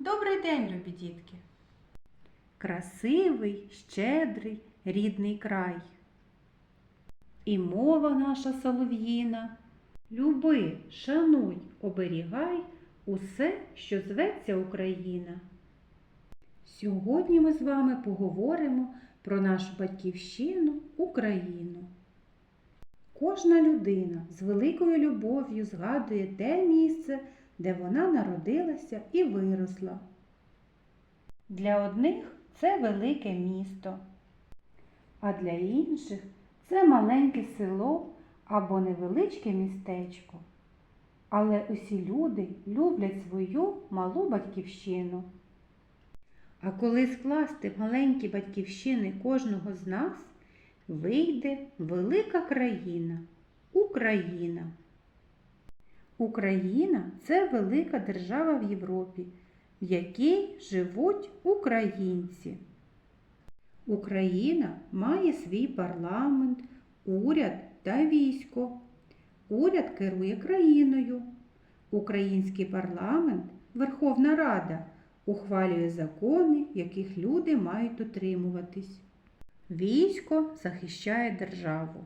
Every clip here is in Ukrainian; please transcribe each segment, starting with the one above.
Добрий день, любі дітки! красивий, щедрий, рідний край. І мова наша солов'їна. Люби, шануй, оберігай усе, що зветься Україна. Сьогодні ми з вами поговоримо про нашу батьківщину Україну. Кожна людина з великою любов'ю згадує те місце, де вона народилася і виросла. Для одних це велике місто, а для інших це маленьке село або невеличке містечко. Але усі люди люблять свою малу батьківщину. А коли скласти маленькі батьківщини кожного з нас, вийде велика країна Україна. Україна це велика держава в Європі, в якій живуть українці. Україна має свій парламент, уряд та військо. Уряд керує країною. Український парламент, Верховна Рада, ухвалює закони, яких люди мають дотримуватись. Військо захищає державу.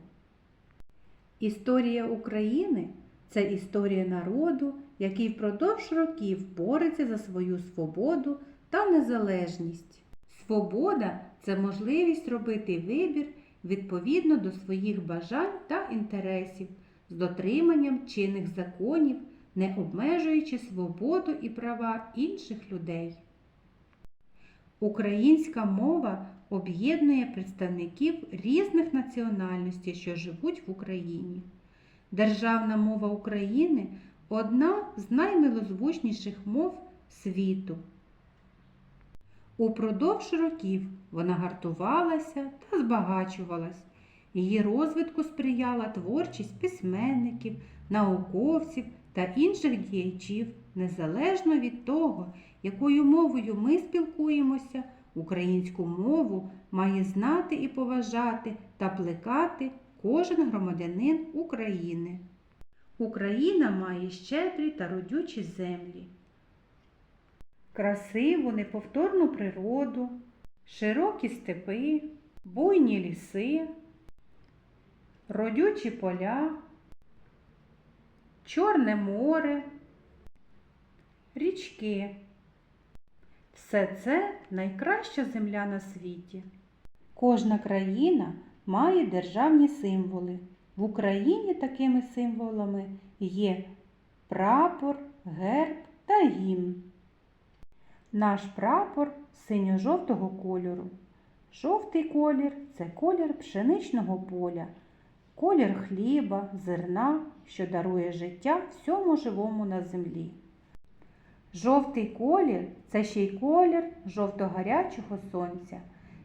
Історія України це історія народу, який впродовж років бореться за свою свободу та незалежність. Свобода це можливість робити вибір відповідно до своїх бажань та інтересів, з дотриманням чинних законів, не обмежуючи свободу і права інших людей. Українська мова об'єднує представників різних національностей, що живуть в Україні. Державна мова України одна з наймилозвучніших мов світу. Упродовж років вона гартувалася та збагачувалась. Її розвитку сприяла творчість письменників, науковців та інших діячів, незалежно від того, якою мовою ми спілкуємося, українську мову має знати і поважати та плекати кожен громадянин України. Україна має щедрі та родючі землі, красиву неповторну природу, широкі степи, буйні ліси, родючі поля, Чорне море, річки. Все це найкраща земля на світі. Кожна країна має державні символи. В Україні такими символами є прапор, герб та гімн. Наш прапор синьо-жовтого кольору. Жовтий колір це колір пшеничного поля, колір хліба, зерна, що дарує життя всьому живому на землі. Жовтий колір це ще й колір жовто-гарячого сонця,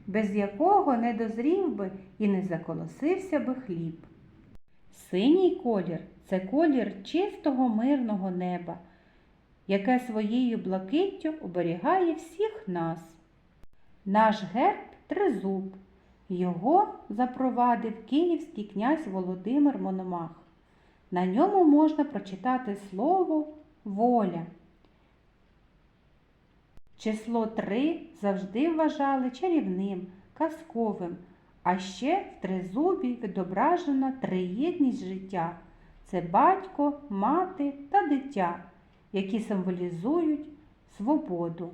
без якого не дозрів би і не заколосився би хліб. Синій колір це колір чистого мирного неба, яке своєю блакиттю оберігає всіх нас. Наш герб тризуб. Його запровадив київський князь Володимир Мономах. На ньому можна прочитати слово воля. Число три завжди вважали чарівним, казковим, а ще в тризубі відображена триєдність життя це батько, мати та дитя, які символізують свободу.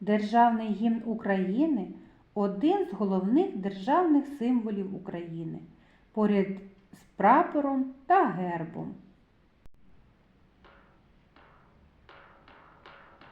Державний гімн України один з головних державних символів України поряд з прапором та гербом.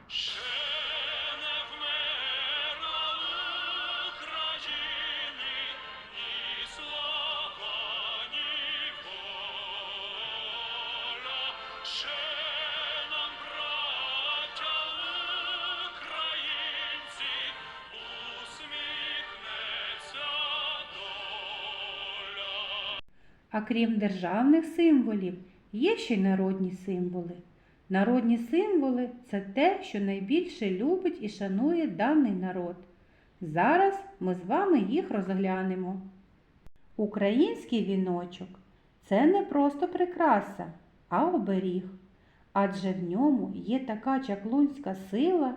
Ще не вмерла України ні слава, ні воля. Ще нам, браття українці, усміхнеться доля. А крім державних символів, є ще й народні символи. Народні символи це те, що найбільше любить і шанує даний народ. Зараз ми з вами їх розглянемо. Український віночок це не просто прикраса, а оберіг. адже в ньому є така чаклунська сила,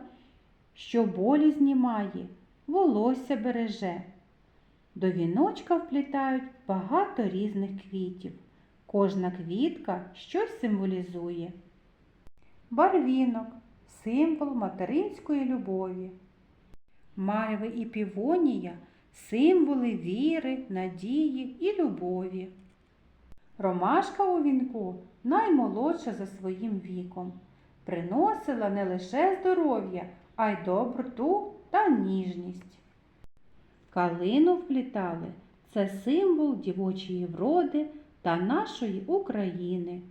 що болі знімає, волосся береже. До віночка вплітають багато різних квітів. Кожна квітка щось символізує. Барвінок символ материнської любові. Мальви і півонія символи віри, надії і любові. Ромашка у вінку наймолодша за своїм віком. Приносила не лише здоров'я, а й доброту та ніжність. Калину вплітали це символ дівочої вроди та нашої України.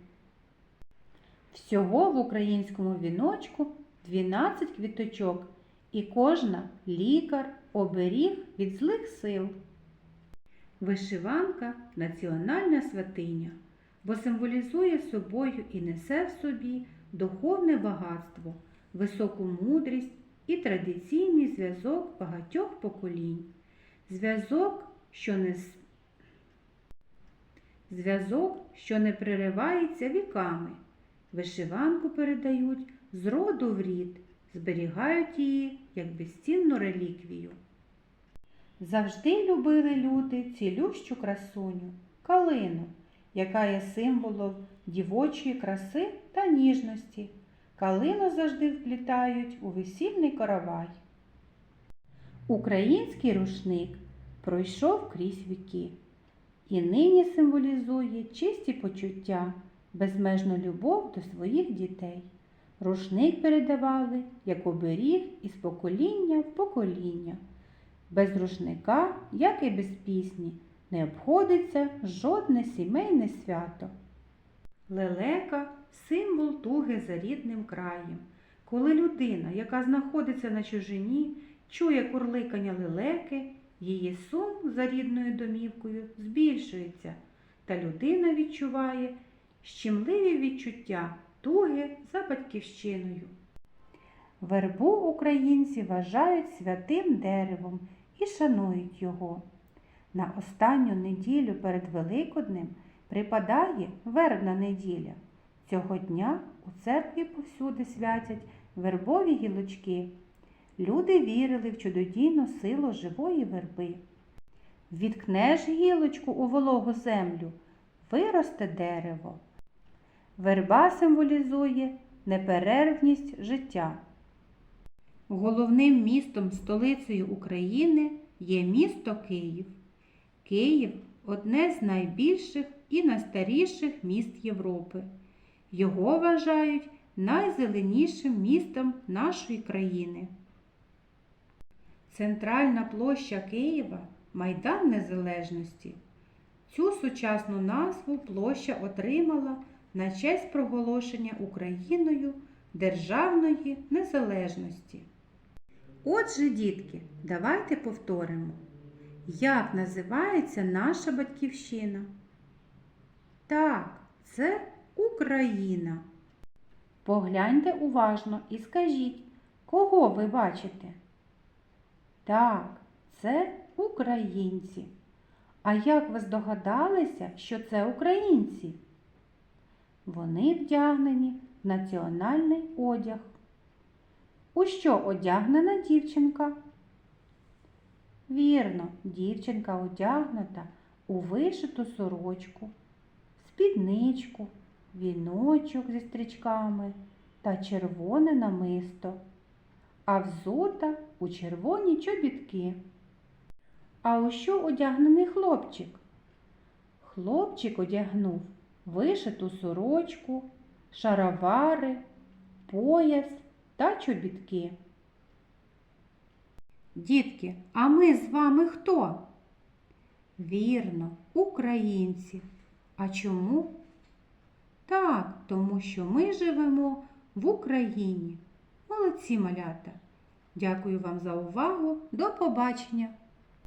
Всього в українському віночку 12 квіточок, і кожна лікар, оберіг від злих сил. Вишиванка національна святиня, бо символізує собою і несе в собі духовне багатство, високу мудрість і традиційний зв'язок багатьох поколінь. Зв'язок, що не зв'язок, що не приривається віками. Вишиванку передають з роду в рід, зберігають її як безцінну реліквію. Завжди любили люди цілющу красуню, калину, яка є символом дівочої краси та ніжності. Калину завжди вплітають у весільний каравай. Український рушник пройшов крізь віки і нині символізує чисті почуття, безмежну любов до своїх дітей. Рушник передавали як оберіг із покоління в покоління. Без рушника, як і без пісні, не обходиться жодне сімейне свято. Лелека символ туги за рідним краєм. Коли людина, яка знаходиться на чужині, чує курликання лелеки, її сум за рідною домівкою збільшується, та людина відчуває щемливі відчуття туги за батьківщиною. Вербу українці вважають святим деревом і шанують його. На останню неділю перед Великоднем припадає вербна неділя. Цього дня у церкві повсюди святять вербові гілочки. Люди вірили в чудодійну силу живої верби. Відкнеш гілочку у вологу землю, виросте дерево. Верба символізує неперервність життя. Головним містом столицею України є місто Київ. Київ одне з найбільших і найстаріших міст Європи. Його вважають найзеленішим містом нашої країни. Центральна площа Києва Майдан Незалежності. Цю сучасну назву площа отримала на честь проголошення Україною Державної незалежності. Отже, дітки, давайте повторимо, як називається наша батьківщина? Так, це Україна. Погляньте уважно і скажіть, кого ви бачите? Так, це українці. А як ви здогадалися, що це українці? Вони вдягнені в національний одяг. У що одягнена дівчинка? Вірно, дівчинка одягнута у вишиту сорочку, спідничку, віночок зі стрічками та червоне намисто, а взута у червоні чобітки. А у що одягнений хлопчик? Хлопчик одягнув вишиту сорочку, шаровари, пояс та чобітки. Дітки, а ми з вами хто? Вірно, українці. А чому? Так, тому що ми живемо в Україні. Молодці малята. Дякую вам за увагу. До побачення!